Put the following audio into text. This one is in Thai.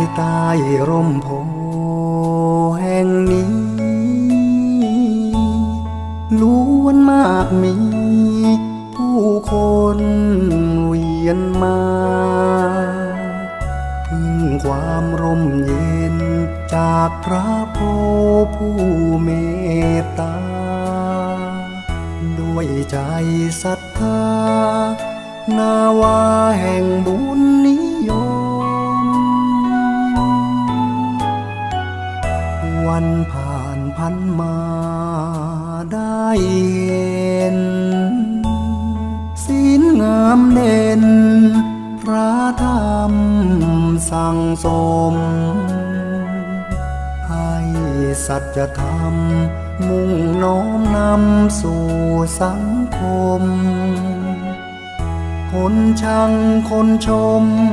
ายใต้ร่มโพแห่งนี้ ล้วนมากมี ผู้คนเวียนมา พึ่งความร่มเย็นจากพระโพผู้เมตตา ด้วยใจศรัทธานาวาแห่งบุญ วันผ่านพันมาได้เห็นศีลงามเด่น พระธรรมสั่งสม ให้สัจธรรมมุ่งน้อมนำสู่สังคม คนชังคนชม